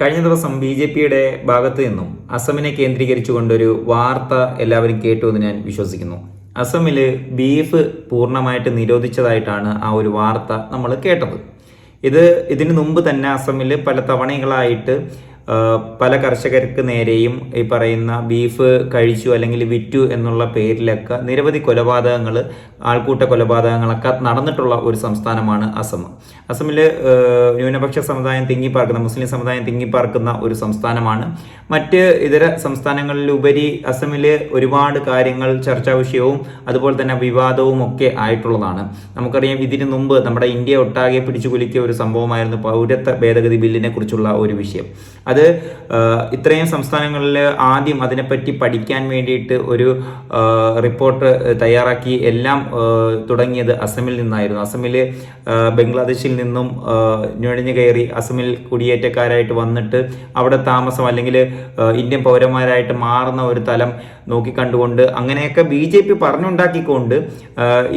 കഴിഞ്ഞ ദിവസം B J പിയുടെ ഭാഗത്തു നിന്നും അസമിനെ കേന്ദ്രീകരിച്ചുകൊണ്ടൊരു വാർത്ത എല്ലാവരും കേട്ടു എന്ന് ഞാൻ വിശ്വസിക്കുന്നു. അസമിൽ ബീഫ് പൂർണമായിട്ട് നിരോധിച്ചതായിട്ടാണ് ആ ഒരു വാർത്ത നമ്മൾ കേട്ടത്. ഇത് ഇതിനു മുമ്പ് തന്നെ അസമിൽ പല തവണകളായിട്ട് പല കർഷകർക്ക് നേരെയും ഈ പറയുന്ന ബീഫ് കഴിച്ചു അല്ലെങ്കിൽ വിറ്റു എന്നുള്ള പേരിലൊക്കെ നിരവധി കൊലപാതകങ്ങൾ ആൾക്കൂട്ട കൊലപാതകങ്ങളൊക്കെ നടന്നിട്ടുള്ള ഒരു സംസ്ഥാനമാണ് അസം. അസമിൽ ന്യൂനപക്ഷ സമുദായം തിങ്ങിപ്പാർക്കുന്ന മുസ്ലിം സമുദായം തിങ്ങിപ്പാർക്കുന്ന ഒരു സംസ്ഥാനമാണ്. മറ്റ് ഇതര സംസ്ഥാനങ്ങളിലുപരി അസമിൽ ഒരുപാട് കാര്യങ്ങൾ ചർച്ചാ വിഷയവും അതുപോലെ തന്നെ വിവാദവും ഒക്കെ ആയിട്ടുള്ളതാണ്. നമുക്കറിയാം ഇതിനു മുമ്പ് നമ്മുടെ ഇന്ത്യ ഒട്ടാകെ പിടിച്ചു കുലുക്കിയ ഒരു സംഭവമായിരുന്നു പൗരത്വ ഭേദഗതി ബില്ലിനെ കുറിച്ചുള്ള ഒരു വിഷയം. അത് ഇത്രയും സംസ്ഥാനങ്ങളിൽ ആദ്യം അതിനെപ്പറ്റി പഠിക്കാൻ വേണ്ടിയിട്ട് ഒരു റിപ്പോർട്ട് തയ്യാറാക്കി എല്ലാം തുടങ്ങിയത് അസമിൽ നിന്നായിരുന്നു. അസമിൽ ബംഗ്ലാദേശിൽ നിന്നും ഞൊഴിഞ്ഞു കയറി അസമിൽ കുടിയേറ്റക്കാരായിട്ട് വന്നിട്ട് അവിടെ താമസം അല്ലെങ്കിൽ ഇന്ത്യൻ പൗരന്മാരായിട്ട് മാറുന്ന ഒരു തലം നോക്കിക്കണ്ടുകൊണ്ട് അങ്ങനെയൊക്കെ ബി ജെ പി പറഞ്ഞുണ്ടാക്കിക്കൊണ്ട്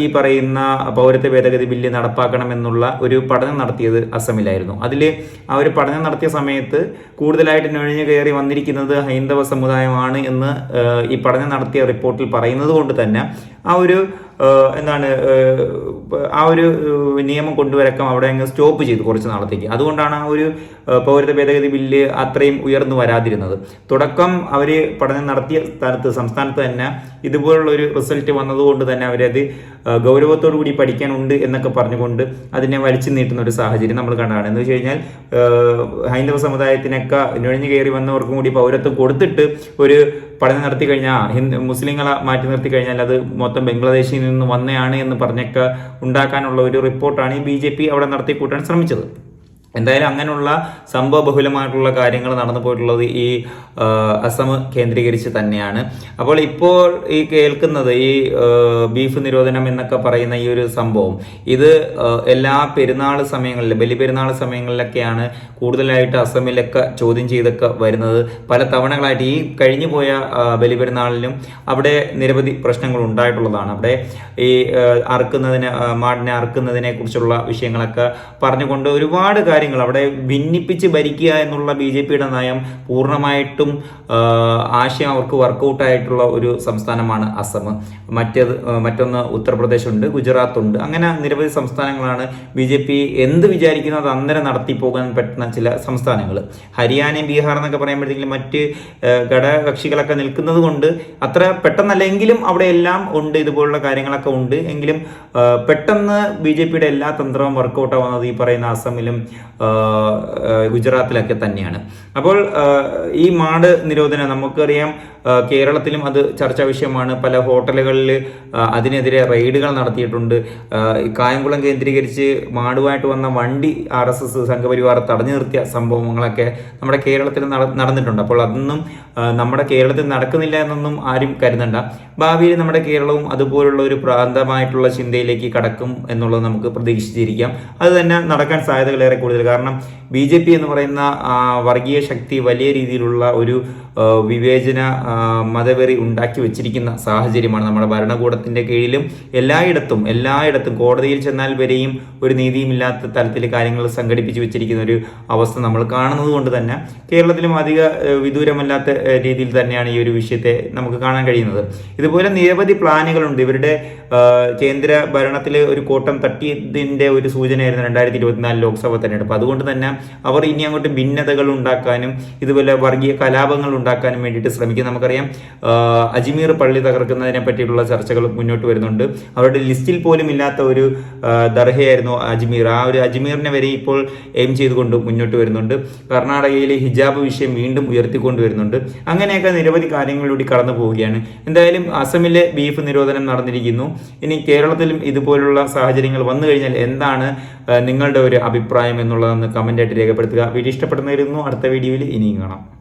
ഈ പറയുന്ന പൗരത്വ ഭേദഗതി ബില്ല് നടപ്പാക്കണമെന്നുള്ള ഒരു പഠനം നടത്തിയത് അസമിലായിരുന്നു. അതിൽ ആ ഒരു പഠനം നടത്തിയ സമയത്ത് കൂടുതലായിട്ട് നുഴഞ്ഞു കയറി വന്നിരിക്കുന്നത് ഹൈന്ദവ സമുദായമാണ് എന്ന് ഈ പഠനം നടത്തിയ റിപ്പോർട്ടിൽ പറയുന്നത് കൊണ്ട് തന്നെ ആ ഒരു എന്താണ് ആ, ഒരു നിയമം കൊണ്ടുവരക്കം അവിടെ അങ്ങ് സ്റ്റോപ്പ് ചെയ്തു കുറച്ച് നാളത്തേക്ക്. അതുകൊണ്ടാണ് ആ ഒരു പൗരത്വ ഭേദഗതി ബില്ല് അത്രയും ഉയർന്നു വരാതിരുന്നത്. തുടക്കം അവർ പഠനം നടത്തിയ സ്ഥലത്ത് സംസ്ഥാനത്ത് തന്നെ ഇതുപോലുള്ള ഒരു റിസൾട്ട് വന്നതുകൊണ്ട് തന്നെ അവരത് ഗൗരവത്തോടു കൂടി പഠിക്കാനുണ്ട് എന്നൊക്കെ പറഞ്ഞുകൊണ്ട് അതിനെ വലിച്ചു നീട്ടുന്ന ഒരു സാഹചര്യം നമ്മൾ കണ്ടതാണ്. എന്ന് വെച്ച് കഴിഞ്ഞാൽ ഹൈന്ദവ സമുദായത്തിനൊക്കെ നുഴഞ്ഞു കയറി വന്നവർക്കും കൂടി പൗരത്വം കൊടുത്തിട്ട് ഒരു പഠനം നടത്തി കഴിഞ്ഞാൽ മുസ്ലിങ്ങളെ മാറ്റി നിർത്തി കഴിഞ്ഞാൽ അത് മൊത്തം ബംഗ്ലാദേശിൽ നിന്ന് വന്നയാണ് എന്ന് പറഞ്ഞൊക്കെ ഉണ്ടാക്കാനുള്ള ഒരു റിപ്പോർട്ടാണ് ഈ ബി ജെ പി അവിടെ നടത്തി കൂട്ടാൻ ശ്രമിച്ചത്. എന്തായാലും അങ്ങനെയുള്ള സംഭവ ബഹുലമായിട്ടുള്ള കാര്യങ്ങൾ നടന്നു പോയിട്ടുള്ളത് ഈ അസം കേന്ദ്രീകരിച്ച് തന്നെയാണ്. അപ്പോൾ ഇപ്പോൾ ഈ കേൾക്കുന്നത് ഈ ബീഫ് നിരോധനം എന്നൊക്കെ പറയുന്ന ഈ ഒരു സംഭവം ഇത് എല്ലാ പെരുന്നാൾ സമയങ്ങളിൽ ബലിപെരുന്നാൾ സമയങ്ങളിലൊക്കെയാണ് കൂടുതലായിട്ട് അസമിലൊക്കെ ചോദ്യം ചെയ്തൊക്കെ വരുന്നത്. പല തവണകളായിട്ട് ഈ കഴിഞ്ഞു പോയ ബലി ബലിപെരുന്നാളിലും അവിടെ നിരവധി പ്രശ്നങ്ങൾ ഉണ്ടായിട്ടുള്ളതാണ്. അവിടെ ഈ അറുക്കുന്നതിന് മാടിനെ അറുക്കുന്നതിനെ കുറിച്ചുള്ള വിഷയങ്ങളൊക്കെ പറഞ്ഞുകൊണ്ട് ഒരുപാട് കാര്യങ്ങൾ അവിടെ ഭിന്നിപ്പിച്ച് ഭരിക്കുക എന്നുള്ള ബി ജെ പിയുടെ നയം പൂർണമായിട്ടും ആശയം അവർക്ക് വർക്കൗട്ടായിട്ടുള്ള ഒരു സംസ്ഥാനമാണ് അസം. മറ്റേത് മറ്റൊന്ന് ഉത്തർപ്രദേശ് ഉണ്ട് ഗുജറാത്ത് ഉണ്ട് അങ്ങനെ നിരവധി സംസ്ഥാനങ്ങളാണ് ബി ജെ പി എന്ത് വിചാരിക്കുന്നത് അന്നേരം നടത്തി പോകാൻ പറ്റുന്ന ചില സംസ്ഥാനങ്ങൾ. ഹരിയാനയും ബീഹാർ എന്നൊക്കെ പറയുമ്പോഴത്തേക്കും മറ്റ് ഘടകകക്ഷികളൊക്കെ നിൽക്കുന്നത് കൊണ്ട് അത്ര പെട്ടെന്നല്ലെങ്കിലും അവിടെ എല്ലാം ഉണ്ട് ഇതുപോലുള്ള കാര്യങ്ങളൊക്കെ ഉണ്ട്. എങ്കിലും പെട്ടെന്ന് ബി ജെ പിയുടെ എല്ലാ തന്ത്രവും വർക്കൗട്ടാവുന്നത് ഈ പറയുന്ന അസമിലും ഗുജറാത്തിലൊക്കെ തന്നെയാണ്. അപ്പോൾ ഈ മാട് നിരോധനം നമുക്കറിയാം കേരളത്തിലും അത് ചർച്ചാ വിഷയമാണ്. പല ഹോട്ടലുകളിൽ അതിനെതിരെ റെയ്ഡുകൾ നടത്തിയിട്ടുണ്ട്. കായംകുളം കേന്ദ്രീകരിച്ച് മാടുമായിട്ട് വന്ന വണ്ടി ആർ എസ് എസ് സംഘപരിവാർ തടഞ്ഞു നിർത്തിയ സംഭവങ്ങളൊക്കെ നമ്മുടെ കേരളത്തിൽ നടന്നിട്ടുണ്ട്. അപ്പോൾ അതൊന്നും നമ്മുടെ കേരളത്തിൽ നടക്കുന്നില്ല എന്നൊന്നും ആരും കരുതണ്ട. ഭാവിയിൽ നമ്മുടെ കേരളവും അതുപോലുള്ള ഒരു പ്രാന്തമായിട്ടുള്ള ചിന്തയിലേക്ക് കടക്കും എന്നുള്ളത് നമുക്ക് പ്രതീക്ഷിച്ചിരിക്കാം. അത് തന്നെ നടക്കാൻ സാധ്യതകളേറെ കൂടുതൽ കാരണം ബി ജെ പി എന്ന് പറയുന്ന വർഗീയ ശക്തി വലിയ രീതിയിലുള്ള ഒരു വിവേചന മതവെറി ഉണ്ടാക്കി വെച്ചിരിക്കുന്ന സാഹചര്യമാണ് നമ്മുടെ ഭരണകൂടത്തിന്റെ കീഴിലും എല്ലായിടത്തും എല്ലായിടത്തും. കോടതിയിൽ ചെന്നാൽ വരെയും ഒരു നീതിയുമില്ലാത്ത തലത്തിൽ കാര്യങ്ങൾ സംഘടിപ്പിച്ച് വെച്ചിരിക്കുന്ന ഒരു അവസ്ഥ നമ്മൾ കാണുന്നത് കൊണ്ട് തന്നെ കേരളത്തിലും അധിക വിദൂരമല്ലാത്ത രീതിയിൽ തന്നെയാണ് ഈ ഒരു വിഷയത്തെ നമുക്ക് കാണാൻ കഴിയുന്നത്. ഇതുപോലെ നിരവധി പ്ലാനുകളുണ്ട്. ഇവരുടെ കേന്ദ്ര ഭരണത്തിൽ ഒരു കോട്ടം തട്ടിയതിന്റെ ഒരു സൂചനയായിരുന്നു രണ്ടായിരത്തി ഇരുപത്തിനാല് ലോക്സഭ തെരഞ്ഞെടുപ്പ്. അതുകൊണ്ട് തന്നെ അവർ ഇനി അങ്ങോട്ട് ഭിന്നതകൾ ഉണ്ടാക്കാനും ഇതുപോലെ വർഗീയ കലാപങ്ങൾ ഉണ്ടാക്കാനും വേണ്ടിയിട്ട് ശ്രമിക്കും. നമുക്കറിയാം അജ്മീർ പള്ളി തകർക്കുന്നതിനെ പറ്റിയിട്ടുള്ള ചർച്ചകൾ മുന്നോട്ട് വരുന്നുണ്ട്. അവരുടെ ലിസ്റ്റിൽ പോലും ഇല്ലാത്ത ഒരു ദർഹയായിരുന്നു അജ്മീർ. ആ ഒരു അജ്മീറിനെ വരെ ഇപ്പോൾ എയിം ചെയ്തുകൊണ്ട് മുന്നോട്ട് വരുന്നുണ്ട്. കർണാടകയിലെ ഹിജാബ് വിഷയം വീണ്ടും ഉയർത്തിക്കൊണ്ട് വരുന്നുണ്ട്. അങ്ങനെയൊക്കെ നിരവധി കാര്യങ്ങളിലൂടെ കടന്നു പോവുകയാണ്. എന്തായാലും അസമിലെ ബീഫ് നിരോധനം നടന്നിരിക്കുന്നു. ഇനി കേരളത്തിലും ഇതുപോലുള്ള സാഹചര്യങ്ങൾ വന്നു കഴിഞ്ഞാൽ എന്താണ് നിങ്ങളുടെ ഒരു അഭിപ്രായം എന്നുള്ളതെന്ന് കമന്റായിട്ട് രേഖപ്പെടുത്തുക. വീഡിയോ ഇഷ്ടപ്പെടുന്നവരുന്നു അടുത്ത വീഡിയോയിൽ ഇനിയും കാണാം.